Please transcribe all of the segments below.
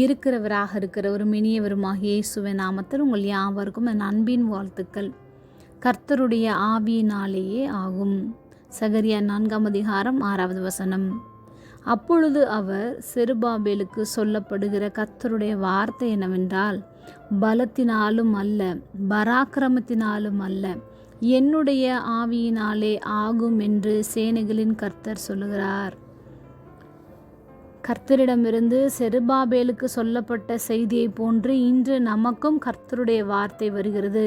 இருக்கிறவராக இருக்கிற ஒரு இனியவருமாக இயேசுவின் நாமத்தில் உங்கள் யாவருக்கும் என் அன்பின் வாழ்த்துக்கள். கர்த்தருடைய ஆவியினாலேயே ஆகும். சகரியா நான்காம் அதிகாரம் ஆறாவது வசனம். அப்பொழுது அவர் செருபாபேலுக்கு சொல்லப்படுகிற கர்த்தருடைய வார்த்தை என்னவென்றால் பலத்தினாலும் அல்ல பராக்கிரமத்தினாலும் அல்ல என்னுடைய ஆவியினாலே ஆகும் என்று சேனைகளின் கர்த்தர் சொல்லுகிறார். கர்த்தரிடமிருந்து செருபாபேலுக்கு சொல்லப்பட்ட செய்தியை போன்று இன்று நமக்கும் கர்த்தருடைய வார்த்தை வருகிறது.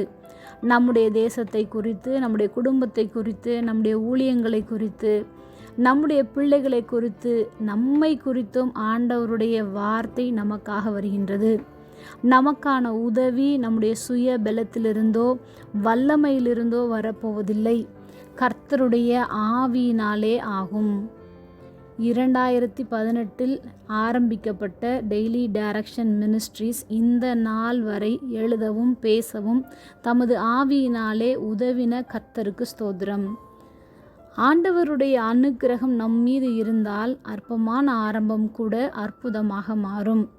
நம்முடைய தேசத்தை குறித்து நம்முடைய குடும்பத்தை குறித்து நம்முடைய ஊழியங்களை குறித்து நம்முடைய பிள்ளைகளை குறித்து நம்மை குறித்தும் ஆண்டவருடைய வார்த்தை நமக்காக வருகின்றது. நமக்கான உதவி நம்முடைய சுய பலத்திலிருந்தோ வல்லமையிலிருந்தோ வரப்போவதில்லை. கர்த்தருடைய ஆவியினாலே ஆகும். இரண்டாயிரத்தி பதினெட்டில் ஆரம்பிக்கப்பட்ட டெய்லி டைரக்ஷன் மினிஸ்ட்ரீஸ் இந்த நாள் வரை எழுதவும் பேசவும் தமது ஆவியினாலே உதவின கர்த்தருக்கு ஸ்தோத்திரம். ஆண்டவருடைய அனுக்கிரகம் நம் மீது இருந்தால் அற்பமான ஆரம்பம் கூட அற்புதமாக மாறும்.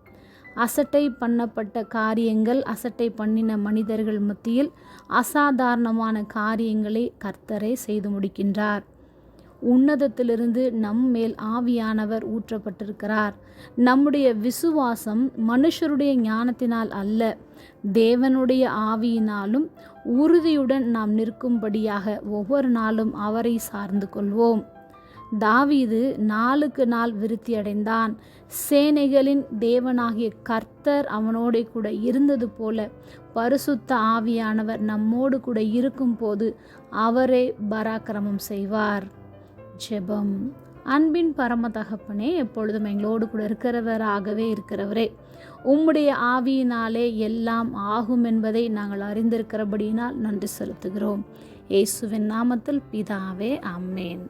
அசட்டை பண்ணப்பட்ட காரியங்கள் அசட்டை பண்ணின மனிதர்கள் மத்தியில் அசாதாரணமான காரியங்களை கர்த்தரை செய்து முடிக்கின்றார். உன்னதத்திலிருந்து நம் மேல் ஆவியானவர் ஊற்றப்பட்டிருக்கிறார். நம்முடைய விசுவாசம் மனுஷருடைய ஞானத்தினால் அல்ல. தேவனுடைய ஆவியினாலும் உறுதியுடன் நாம் நிற்கும்படியாக ஒவ்வொரு நாளும் அவரை சார்ந்து கொள்வோம். தாவீது நாளுக்கு நாள் விருத்தி அடைந்தான் சேனைகளின் தேவனாகிய கர்த்தர் அவனோட கூட இருந்தது போல பரிசுத்த ஆவியானவர் நம்மோடு கூட இருக்கும் போது அவரே பராக்கிரமம் செய்வார். ஜெபம். அன்பின் பரம தகப்பனே எப்பொழுதும் எங்களோடு கூட இருக்கிறவராகவே இருக்கிறவரே. உம்முடைய ஆவியினாலே எல்லாம் ஆகும் என்பதை நாங்கள் அறிந்திருக்கிறபடியினால் நன்றி செலுத்துகிறோம். இயேசுவின் நாமத்தில் பிதாவே அம்மேன்